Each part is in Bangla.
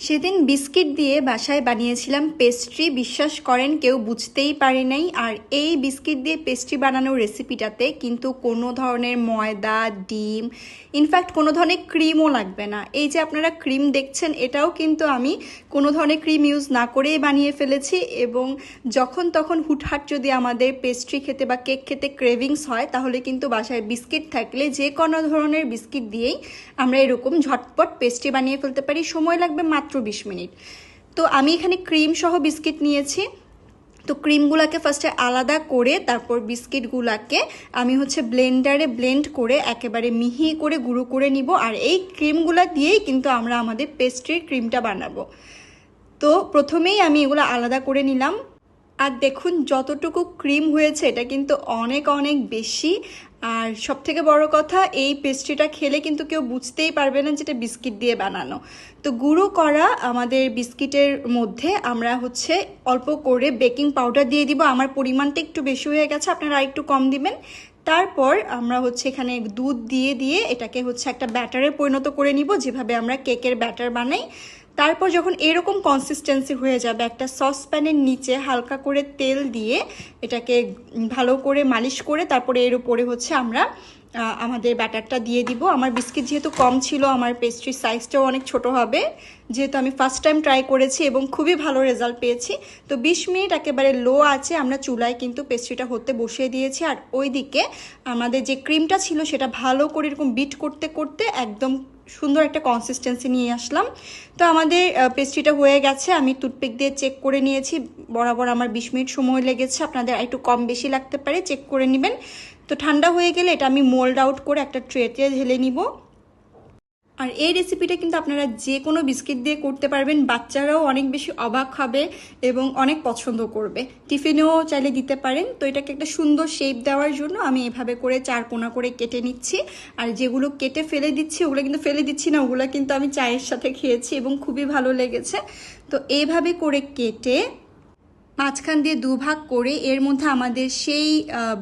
সেদিন বিস্কিট দিয়ে বাসায় বানিয়েছিলাম পেস্ট্রি, বিশ্বাস করেন কেউ বুঝতেই পারে নাই। আর এই বিস্কিট দিয়ে পেস্ট্রি বানানোর রেসিপিটাতে কিন্তু কোনো ধরনের ময়দা, ডিম, ইনফ্যাক্ট কোনো ধরনের ক্রিমও লাগবে না। এই যে আপনারা ক্রিম দেখছেন, এটাও কিন্তু আমি কোনো ধরনের ক্রিম ইউজ না করেই বানিয়ে ফেলেছি এবং যখন তখন হুটহাট যদি আমাদের পেস্ট্রি খেতে বা কেক খেতে ক্রেভিংস হয়, তাহলে কিন্তু বাসায় বিস্কিট থাকলে যে কোনো ধরনের বিস্কিট দিয়েই আমরা এরকম ঝটপট পেস্ট্রি বানিয়ে ফেলতে পারি। সময় লাগবে মাত্র বিশ মিনিট। তো আমি এখানে ক্রিম সহ বিস্কিট নিয়েছি। তো ক্রিমগুলোকে ফার্স্টে আলাদা করে তারপর বিস্কিটগুলোকে আমি হচ্ছে ব্লেন্ডারে ব্লেন্ড করে একেবারে মিহি করে গুঁড়ো করে নিব। আর এই ক্রিমগুলো দিয়েই কিন্তু আমরা আমাদের পেস্ট্রির ক্রিমটা বানাবো। তো প্রথমেই আমি এগুলো আলাদা করে নিলাম। আর দেখুন, যতটুকু ক্রিম হয়েছে, এটা কিন্তু অনেক অনেক বেশি। আর সব থেকে বড় কথা, এই পেস্ট্রিটা খেলে কিন্তু কেউ বুঝতেই পারবে না যেটা বিস্কিট দিয়ে বানানো। তো গুঁড়ো করা আমাদের বিস্কিটের মধ্যে আমরা হচ্ছে অল্প করে বেকিং পাউডার দিয়ে দিব। আমার পরিমাণটা একটু বেশি হয়ে গেছে, আপনারা আরেকটু কম দিবেন। তারপর আমরা হচ্ছে এখানে দুধ দিয়ে দিয়ে এটাকে হচ্ছে একটা ব্যাটারে পরিণত করে নিব, যেভাবে আমরা কেকের ব্যাটার বানাই। তারপর যখন এরকম কনসিস্টেন্সি হয়ে যাবে, একটা সসপ্যানের নিচে হালকা করে তেল দিয়ে এটাকে ভালো করে মালিশ করে তারপরে এর উপরে হচ্ছে আমরা আমাদের ব্যাটারটা দিয়ে দিব। আমার বিস্কিট যেহেতু কম ছিল, আমার পেস্ট্রির সাইজটাও অনেক ছোট হবে। যেহেতু আমি ফার্স্ট টাইম ট্রাই করেছি এবং খুবই ভালো রেজাল্ট পেয়েছি। তো বিশ মিনিট একেবারে লো আছে, আমরা চুলায় কিন্তু পেস্ট্রিটা হতে বসিয়ে দিয়েছি। আর ওই দিকে আমাদের যে ক্রিমটা ছিল, সেটা ভালো করে এরকম বিট করতে করতে একদম সুন্দর একটা কনসিস্টেন্সি নিয়ে আসলাম। তো আমাদের পেস্ট্রিটা হয়ে গেছে। আমি টুথপিক দিয়ে চেক করে নিয়েছি। বরাবর আমার বিশ মিনিট সময় লেগেছে। আপনাদের একটু কম বেশি লাগতে পারে চেক করে নেবেন। তো ঠান্ডা হয়ে গেলে এটা আমি মোল্ড আউট করে একটা ট্রেতে ঢেলে নিব। আর এই রেসিপিটা কিন্তু আপনারা যে কোনো বিস্কিট দিয়ে করতে পারবেন, বাচ্চারাও অনেক বেশি অবাক হবে এবং অনেক পছন্দ করবে। টিফিনেও চাইলে দিতে পারেন। তো এটাকে একটা সুন্দর শেপ দেওয়ার জন্য আমি এভাবে করে চার কোনা করে কেটে নিচ্ছি। আর যেগুলো কেটে ফেলে দিচ্ছি, ওগুলো কিন্তু ফেলে দিচ্ছি না, ওগুলো কিন্তু আমি চায়ের সাথে খেয়েছি এবং খুবই ভালো লেগেছে। তো এইভাবে করে কেটে মাঝখান দিয়ে দুভাগ করে এর মধ্যে আমাদের সেই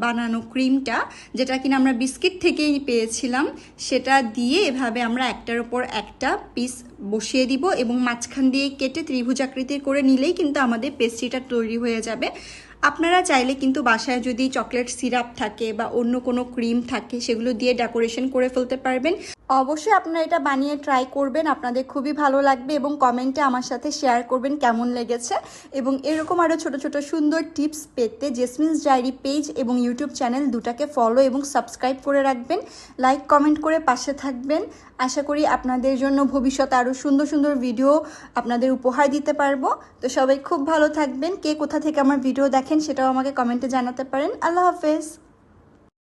বানানো ক্রিমটা, যেটা কিনা আমরা বিস্কিট থেকেই পেয়েছিলাম, সেটা দিয়ে এভাবে আমরা একটার ওপর একটা পিস বসিয়ে দিব এবং মাঝখান দিয়ে কেটে ত্রিভুজাকৃতির করে নিলেই কিন্তু আমাদের পেস্ট্রিটা তৈরি হয়ে যাবে। আপনারা চাইলে কিন্তু বাসায় যদি চকলেট সিরাপ থাকে বা অন্য কোনো ক্রিম থাকে, সেগুলো দিয়ে ডেকোরেশন করে ফেলতে পারবেন। অবশ্যই আপনারা এটা বানিয়ে ট্রাই করবেন, আপনাদের খুবই ভালো লাগবে এবং কমেন্টে আমার সাথে শেয়ার করবেন কেমন লেগেছে এবং এরকম আরও ছোট ছোট সুন্দর টিপস পেতে জেসমিনস ডায়েরি পেজ এবং ইউটিউব চ্যানেল দুটাকে ফলো এবং সাবস্ক্রাইব করে রাখবেন। লাইক কমেন্ট করে পাশে থাকবেন। আশা করি আপনাদের জন্য ভবিষ্যতে আরও সুন্দর সুন্দর ভিডিও আপনাদের উপহার দিতে পারব। তো সবাই খুব ভালো থাকবেন। কে কোথা থেকে আমার ভিডিও দেখেন সেটাও আমাকে কমেন্টে জানাতে পারেন। আল্লাহ হাফেজ।